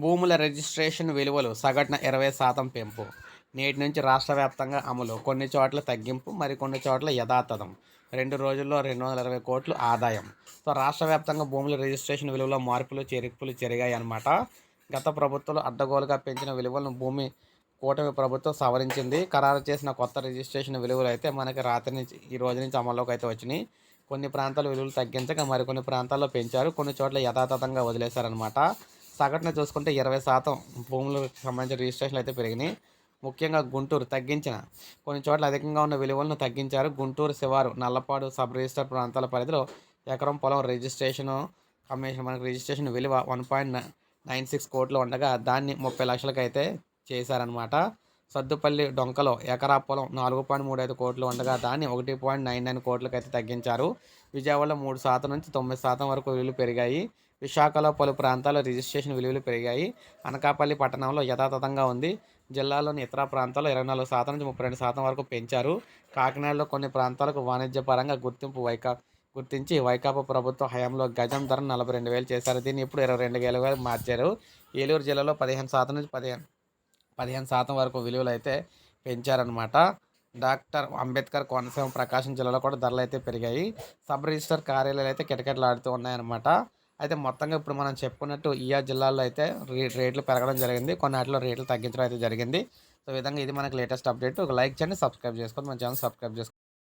భూముల రిజిస్ట్రేషన్ విలువలు సగటున ఇరవై శాతం పెంపు. నేటి నుంచి రాష్ట్ర వ్యాప్తంగా అమలు. కొన్ని చోట్ల తగ్గింపు మరికొన్ని చోట్ల యథాతథం. రెండు రోజుల్లో రెండు వందల ఇరవై కోట్లు ఆదాయం. సో రాష్ట్ర వ్యాప్తంగా భూముల రిజిస్ట్రేషన్ విలువలో మార్పులు చేర్పులు జరిగాయి అన్నమాట. గత ప్రభుత్వాలు అడ్డగోలుగా పెంచిన విలువలను భూమి కూటమి ప్రభుత్వం సవరించింది. ఖరారు చేసిన కొత్త రిజిస్ట్రేషన్ విలువలు అయితే మనకి రాత్రి నుంచి ఈ రోజు నుంచి అమల్లోకి అయితే వచ్చినాయి. కొన్ని ప్రాంతాల విలువలు తగ్గించగా మరికొన్ని ప్రాంతాల్లో పెంచారు. కొన్ని చోట్ల యథాతథంగా వదిలేశారనమాట సగటున చూసుకుంటే ఇరవై శాతం భూములకు సంబంధించిన రిజిస్ట్రేషన్లు అయితే పెరిగినాయి. ముఖ్యంగా గుంటూరు తగ్గించిన కొన్ని చోట్ల అధికంగా ఉన్న విలువలను తగ్గించారు. గుంటూరు శివారు నల్లపాడు సబ్ రిజిస్టర్ ప్రాంతాల పరిధిలో ఎకరం పొలం రిజిస్ట్రేషను కమిషన్ మనకు రిజిస్ట్రేషన్ విలువ వన్ పాయింట్ నైన్ సిక్స్ కోట్లు ఉండగా దాన్ని ముప్పై లక్షలకు అయితే చేశారనమాట సద్దుపల్లి డొంకలో ఎకరా పొలం నాలుగు పాయింట్ మూడు ఐదు కోట్లు ఉండగా దాన్ని ఒకటి పాయింట్ నైన్ నైన్ కోట్లకు అయితే తగ్గించారు. విజయవాడలో మూడు శాతం నుంచి తొమ్మిది శాతం వరకు విలువలు పెరిగాయి. విశాఖలో పలు ప్రాంతాల్లో రిజిస్ట్రేషన్ విలువలు పెరిగాయి. అనకాపల్లి పట్టణంలో యథాతథంగా ఉంది. జిల్లాలోని ఇతర ప్రాంతాల్లో ఇరవై నాలుగు శాతం నుంచి ముప్పై రెండు శాతం వరకు పెంచారు. కాకినాడలో కొన్ని ప్రాంతాలకు వాణిజ్యపరంగా గుర్తింపు వైకా గుర్తించి వైకాపా ప్రభుత్వ హయాంలో గజం ధర నలభై రెండు వేలు చేశారు. దీన్ని ఇప్పుడు ఇరవై రెండు వేల వేలు మార్చారు. ఏలూరు జిల్లాలో పదిహేను శాతం నుంచి పదిహేను పదిహేను శాతం వరకు విలువలు అయితే పెంచారనమాట డాక్టర్ అంబేద్కర్ కోనసీమ ప్రకాశం జిల్లాలో కూడా ధరలు అయితే పెరిగాయి. సబ్ రిజిస్టర్ కార్యాలయాలు అయితే కిటకిటలాడుతూ ఉన్నాయన్నమాట. అయితే మొత్తంగా ఇప్పుడు మనం చెప్పుకున్నట్టు ఈ జిల్లాల్లో అయితే రేట్లు పెరగడం జరిగింది. కొన్నిటిలో రేట్లు తగ్గించడం అయితే జరిగింది. సో విధంగా ఇది మనకి లేటెస్ట్ అప్డేట్ ఒక లైక్ చేయండి సబ్స్క్రైబ్ చేసుకోండి. మన ఛానల్ సబ్స్క్రైబ్ చేసుకోండి